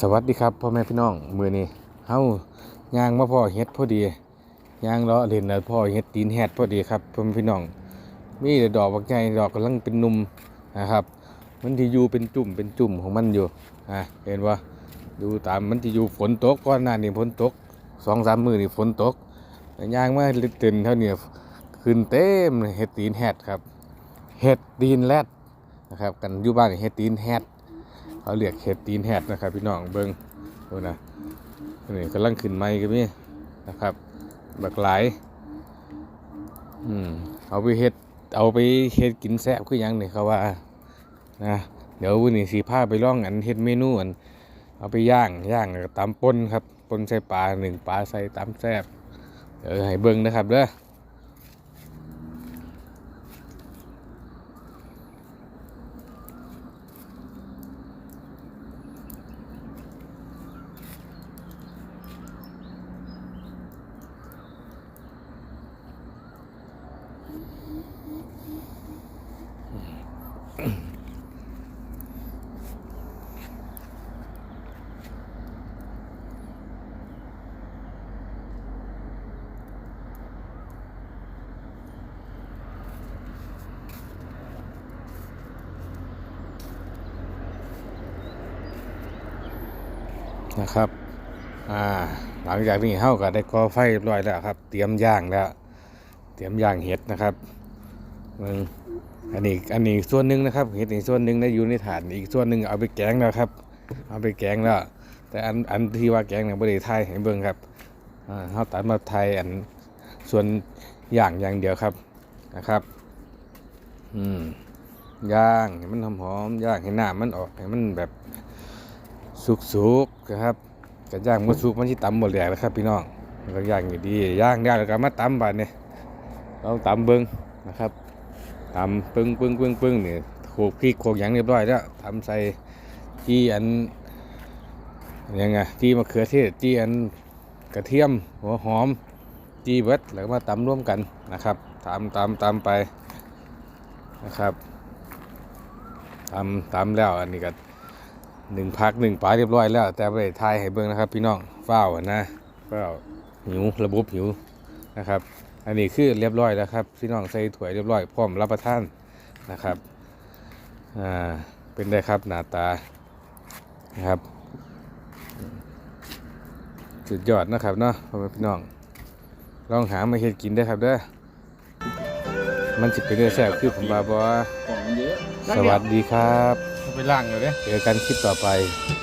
สวัสดีครับพ่อแม่พี่น้องมือนี้เฮาย่างมาพ่อเฮ็ดพอดีย่างเลาะเล่นแล้วพ่อเฮ็ดตีนแฮดพอดีครับพ่อแม่พี่น้อง มีแต่ดอกบักใหญ่ดอกกำลังเป็นนุ่มนะครับ มันที่อยู่เป็นจุ่มเป็นจุ่มของมันอยู่อ่าเห็นว่าดูตามมันที่อยู่ฝนตกก่อนหน้านี้ฝนตกสองสามมือนี่ฝนตกย่างมาลิตื่นเท่านี้ขึ้นเต็มเฮ็ดตีนแฮดครับเฮ็ดตีนแรดนะครับ กันอยู่บ้านเฮ็ดตีนแฮด เขาเรียกเห็ดตีนแหดนะครับ พี่น้องเบิ้งดูนะนี่กำลังขึ้นไม้กันนี่นะครับบักหลายอืมเอาไปเห็ดเอาไปเห็ดกินแซ่บคือยังนี่เขาว่านะเดี๋ยววันนี้สีผ้าไปล่องอันเห็ดเมนูอันเอาไปย่างย่างแล้วก็ตำป่นครับป่นใส่ปลาหนึ่งปลาใส่ตำแซ่บเดี๋ยวให้เบิ้งนะครับเด้อ นะครับอ่าหลังจากนี้เฮาก็ได้ก่อไฟเรียบร้อยแล้วครับ เตรียมย่างแล้ว เตรียมย่างเห็ดนะครับ อันนี้อันนี้ส่วนหนึ่งนะครับเห็ดอีกส่วนหนึ่งได้อยู่ในถาดอีกส่วนหนึ่งเอาไปแกงแล้วครับ เอาไปแกงแล้ว แต่อันอันที่ว่าแกงเนี่ยบริไทยให้เบิ่งครับอ่าเฮาตัดมาไทยอันส่วนอย่างอย่างเดียวครับนะครับ อืมย่างให้มันหอมๆย่างให้หน้ำมันออกให้มันแบบสุกๆนะครับกระย่างมดสุกมันที่ตำหมดแหลกแล้วครับ พี่น้องมันก็ย่างอยู่ดีย่างได้แล้วก็มาตำบาดเนี่ยลองตำเบิ้งนะครับ ตำปึ้งปึ้งปึ้งปึ้งเนี่ยโขกพริกโขกหยังเรียบร้อยแล้วทำใส่จีอันยังไงจีมะเขือเทศจีอันกระเทียมหัวหอมจีเบิดแล้วมาตำร่วมกันนะครับตำตำตำไปนะครับตำตำแล้วอันนี้ก็หนึ่งพักหนึ่งปลาเรียบร้อยแล้ว แต่ไปทายให้เบิ่งนะครับ พี่น้องเฝ้าวนะเฝ้าวหิวระบบหิวนะครับ อันนี้คือเรียบร้อยแล้วครับพี่น้องใส่ถ้วยเรียบร้อยพร้อมรับประทานนะครับอ่าเป็นได้ครับหน้าตานะครับสุดยอดนะครับเนาะพ่อแม่พี่น้อง ลองหามาเฮ็ดกินได้อครับเด้อมันสิเป็นเรื่องแซ่บคือผมบาบอของเยอะสวัสดีครับ ไปล่างเลยเนี่ยเจอกันคลิปต่อไปส